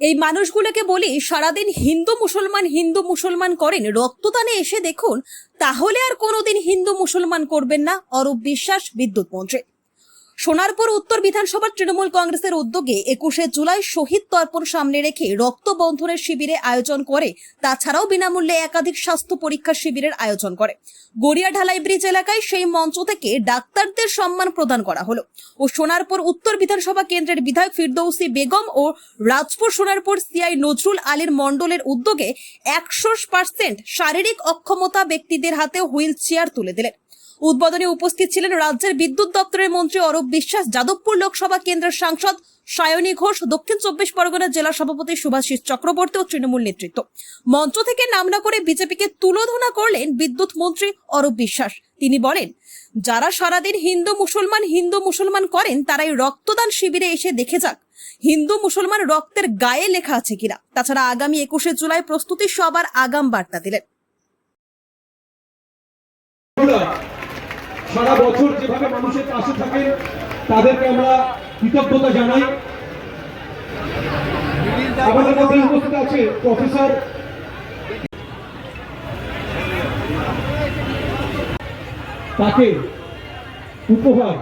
এই মানুষগুলোকে বলি, সারাদিন হিন্দু মুসলমান হিন্দু মুসলমান করেন, রক্তদানে এসে দেখুন, তাহলে আর কোনোদিন হিন্দু মুসলমান করবেন না। অরূপ বিশ্বাস, বিদ্যুৎ মন্ত্রী। সোনারপুর উত্তর বিধানসভার তৃণমূল কংগ্রেসের উদ্যোগে একুশে জুলাই শহীদ তর্পণ সামনে রেখে রক্ত বন্ধনের শিবিরে আয়োজন করে, তাছাড়াও বিনামূল্যে একাধিক স্বাস্থ্য পরীক্ষা শিবিরের আয়োজন করে। গড়িয়া ঢালাই ব্রিজ এলাকায় সেই মঞ্চ থেকে ডাক্তারদের সম্মান প্রদান করা হলো ও সোনারপুর উত্তর বিধানসভা কেন্দ্রের বিধায়ক ফিরদৌসি বেগম ও রাজপুর সোনারপুর সিআই নজরুল আলীর মণ্ডলের উদ্যোগে একশো পার্সেন্ট শারীরিক অক্ষমতা ব্যক্তিদের হাতে হুইল চেয়ার তুলে দিলেন। উদ্বোধনে উপস্থিত ছিলেন রাজ্যের বিদ্যুৎ দপ্তরের মন্ত্রী অরূপ বিশ্বাস, যাদবপুর লোকসভা কেন্দ্রের সাংসদ সায়নী ঘোষ, দক্ষিণ চব্বিশ পরগনা জেলা সভাপতি সুভাষিস চক্রবর্তী ও তৃণমূল নেতৃত্ব। মঞ্চ থেকে নাম না করে বিজেপিকে তুলোধনা করলেন বিদ্যুৎ মন্ত্রী অরূপ বিশ্বাস। তিনি বলেন, যারা সারাদিন হিন্দু মুসলমান হিন্দু মুসলমান করেন, তারাই রক্তদান শিবিরে এসে দেখে যাক হিন্দু মুসলমান রক্তের গায়ে লেখা আছে কিনা। তাছাড়া আগামী একুশে জুলাই প্রস্তুতি সবার আগাম বার্তা দিলেন। সারা বছর যেভাবে মানুষের পাশে থাকেন, তাদেরকে আমরা কৃতজ্ঞতা জানাই। আমাদের মধ্যে উপস্থিত আছে প্রফেসর তাকে উপহার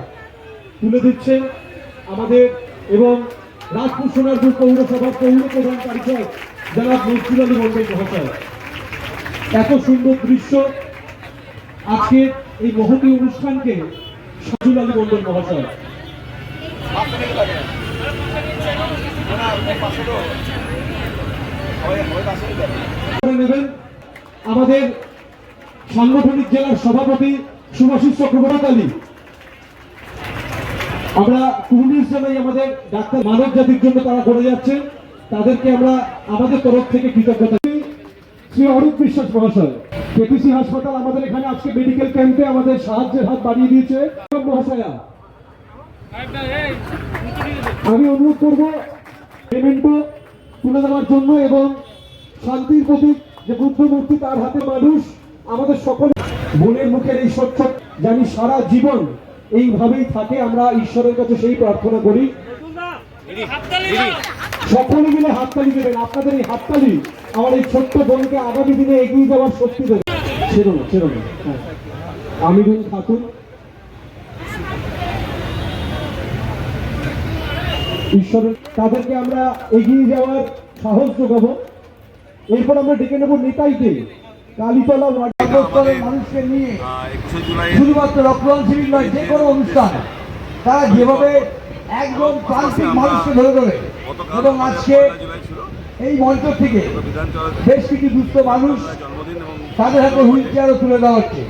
তুলে দিচ্ছেন আমাদের এবং রাজপুর সোনারপুর পৌরসভার পৌর প্রধান পরিচয় যারা নজরুল আলী মন্ডল মহাশয়। এত সুন্দর দৃশ্য আজকে এই মহতী অনুষ্ঠানকে সাজুল আলী মন্ডল মহাশয়। আমাদের সাংগঠনিক জেলার সভাপতি সুভাষিস চক্রবর্তী আমরা কুর্নিশ জানাই আমাদের ডাক্তার মানব জাতির জন্য তারা করে যাচ্ছেন তাদেরকে আমরা আমাদের তরফ থেকে কৃতজ্ঞতা শ্রী অরূপ বিশ্বাস মহাশয়। কেপিসি হাসপাতাল আমাদের এখানে আজকে মেডিকেল ক্যাম্পে আমাদের সাহায্যের হাত বাড়িয়ে দিয়েছে। মহাশয়া, আমি অনুরোধ করব পেমেন্টও তুলে দেওয়ার জন্য এবং শান্তির প্রতীক যে বুদ্ধ মূর্তি তার হাতে মানুষ, আমাদের সকল বোনের মুখের এই সত্য জানি সারা জীবন এইভাবেই থাকে, আমরা ঈশ্বরের কাছে সেই প্রার্থনা করি। সকলে মিলে হাততালি দেবেন, আপনাদের এই হাততালি আমার এই ছোট্ট বোনকে আগামী দিনে এগিয়ে যাওয়ার শক্তি দেবে ছেড়ো না ছেড়ো না। আমিরুল খাতুন। ঈশ্বরের তাদেরকে আমরা এগিয়ে যাওয়ার সাহস যোগাবো। এরপর আমরা ডেকে নেব নেতাইকে। কালীতলা ওয়ার্ড রাজস্থানের মানুষকে নিয়ে। শুধুমাত্র রক্তদান শিবির নয়, যে কোনো অনুষ্ঠান। তারা যেভাবে একদম প্রান্তিক মানুষকে ধরে ধরে। এবং আজকে এই মঞ্চ থেকে বেশ কিছু দুস্থ মানুষ তাদের হাতে হুইল চেয়ারও তুলে দেওয়া হচ্ছে।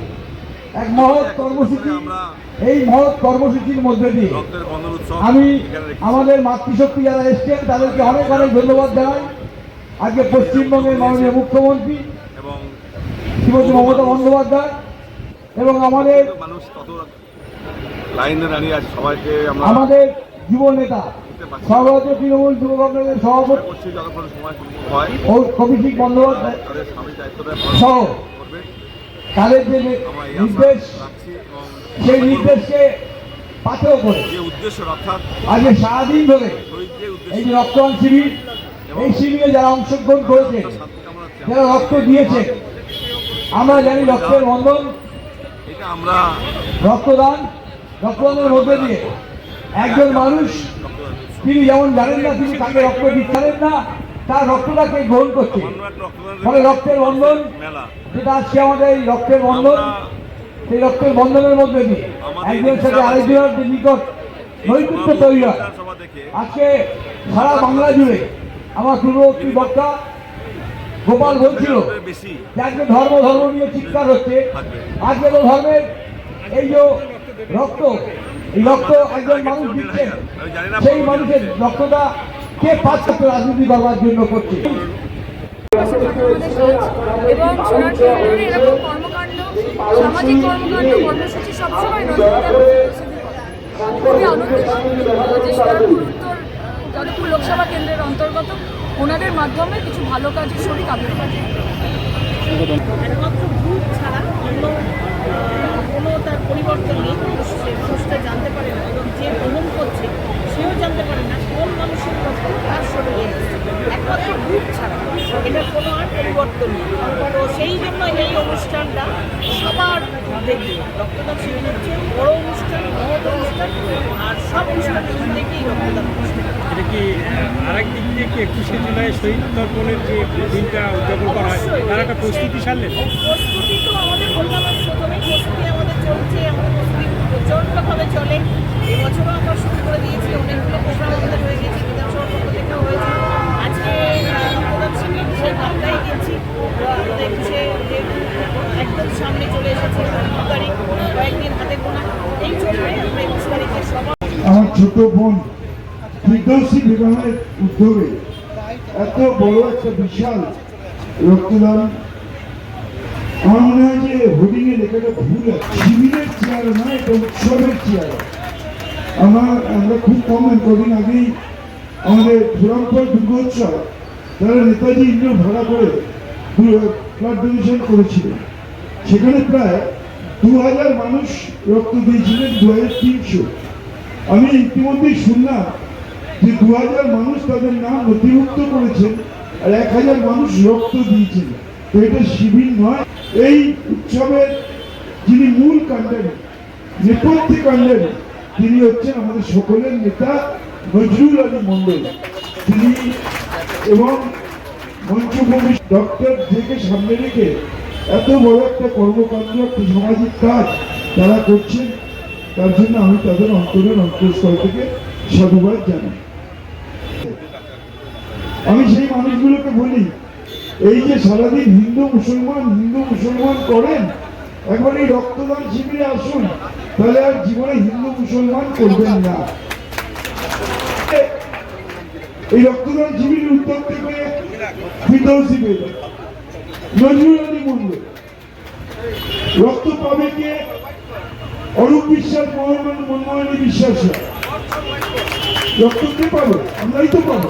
এক মহৎ কর্মসূচি এই মহৎ কর্মসূচির মধ্যে দিয়ে আমি আমাদের মাতৃশক্তি যারা এসছেন তাদেরকে অনেক অনেক ধন্যবাদ জানাই। আজকে পশ্চিমবঙ্গের মাননীয় মুখ্যমন্ত্রী এবং শ্রীমতী মমতা বন্দ্যোপাধ্যায় এবং আমাদের মানুষ তত লাইনে দাঁড়িয়ে আছে সবাইকে আমাদের যুব নেতা তৃণমূল যুব কংগ্রেসের সভাপতি ও বন্দ্যোপাধ্যায় সহ তাদের যে নির্দেশ সেই নির্দেশকে পাথেও করে। আজকে সারাদিন ধরে এই যে রক্তদান শিবির এই শিবিরে যারা অংশগ্রহণ করেছে যারা রক্ত দিয়েছে আমরা জানি রক্তের বন্ধন আমরা রক্তদান রক্তদানের মধ্যে দিয়ে একজন মানুষ তিনি যেমন জানেন না তিনি তাকে রক্ত দিচ্ছেন না তার রক্তটাকে গ্রহণ করছে। ফলে রক্তের বন্ধন যেটা আজকে আমাদের এই রক্তের বন্ধন সেই রক্তের বন্ধনের মধ্যে দিয়ে। একজনের সাথে আরেকজনের যে নিকট নৈপুত্য তৈরি হয়। আজকে সারা বাংলা জুড়ে আমার পূর্ববর্তী বক্তা গোপাল বলছিল যে আজকে ধর্ম ধর্ম নিয়ে চিৎকার হচ্ছে। আজকে তো ধর্মের এই যে রক্ত রক্ত একজন মানুষ দিচ্ছেন সেই মানুষের রক্তটা কে পাচ্ছে রাজনীতি করবার জন্য করছে। যাদবপুর লোকসভা কেন্দ্রের অন্তর্গত, ওনাদের মাধ্যমে কিছু ভালো কাজের শরিক আবির্ভাব একমাত্র মানুষ মানুষটা জানতে পারে না যে ভ্রমণ করছে, সেও জানতে পারে না কোন মানুষের তার শরীরে শুধুমাত্র গ্রুপ ছাড়া এটার কোনো আর পরিবর্তন তো সেই জন্য এই অনুষ্ঠানটা সবার দেখবে রক্তদান শিবির হচ্ছে বড় অনুষ্ঠান মহৎ অনুষ্ঠান, আর সব অনুষ্ঠানের দেখেই রক্তদান অনুষ্ঠান। এটা কি আরেক দিক দিয়ে কি একুশে জুলাই শহীদ তর্পণের যে দিনটা উদযাপন করা হয় তার একটা প্রস্তুতি সারলেন? প্রস্তুতি তো আমাদের বললাম প্রথমেই প্রস্তুতি আমাদের চলছে আমাদের প্রস্তুতি প্রচণ্ডভাবে চলে। এবছরও আমরা শুরু করে দিয়েছি অনেকগুলো প্রোগ্রাম আমাদের হয়ে গেছে বিধানসভার পক্ষ থেকেও হয়েছে। আজকে প্রধান শিবির সেই ভাবটাই গেছি একুশে একদম সামনে চলে এসেছে কয়েকদিন হাতে গোনা। এই চলবে আমরা একুশ তারিখে সবার আমার ছোট বোন ফিরদৌসী বিবাহের উদ্যোগে এত বড় একটা বিশাল রক্তদান আমার মনে হয় যে এ লেখাটা ভুল শিবিরের চেয়ার এটা উৎসবের চেয়ার আমার, আমরা খুব কম কদিন আগেই আমাদের দুর্গোৎসব, তারা নেতাজি ইন্দ্র ভাড়া করে ডোনেশন সেখানে প্রায় দু হাজার মানুষ রক্ত দিয়েছিলেন দু হাজার তিনশো। আমি ইতিমধ্যেই শুনলাম যে দু হাজার মানুষ তাদের নাম নথিভুক্ত করেছেন আর এক হাজার মানুষ রক্ত দিয়েছেন তো এটা শিবির নয়, এই উৎসবের যিনি মূল কাণ্ডারী, নেপথ্যে কাণ্ডারী, তিনি হচ্ছেন আমাদের সকলের নেতা নজরুল আলী মন্ডল তিনি এবং মঞ্চভূমি ডক্টর জেকে সামনে রেখে এত বড় একটা কর্মকাণ্ড, একটা সামাজিক কাজ তারা করছেন, তার জন্য আমি তাদের অন্তরের অন্তঃস্থল থেকে সাধুবাদ জানাই। আমি সেই মানুষগুলোকে বলি, এই যে সারাদিন হিন্দু, মুসলমান হিন্দু, মুসলমান করেন, একবার এই রক্তদান শিবিরে আসুন, তাহলে আর জীবনে হিন্দু, মুসলমান করবেন না। এই রক্তদান শিবিরের উদ্যোগ থেকে ফিরদৌসি পেল নজরুল রক্ত পাবে কে? অরূপ বিশ্বাস মোহাম্মদ মনমোহনী বিশ্বাস। রক্ত কে পাবো? আমরাই তো পাবো।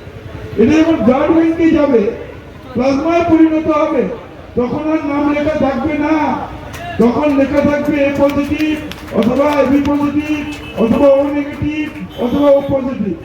এটা যখন ব্লাড ব্যাংকে যাবে, প্লাজমায় পরিণত হবে, তখন আর নাম লেখা থাকবে না। তখন লেখা থাকবে এ পজিটিভ অথবা এবি পজিটিভ অথবা ও নেগেটিভ অথবা ও পজিটিভ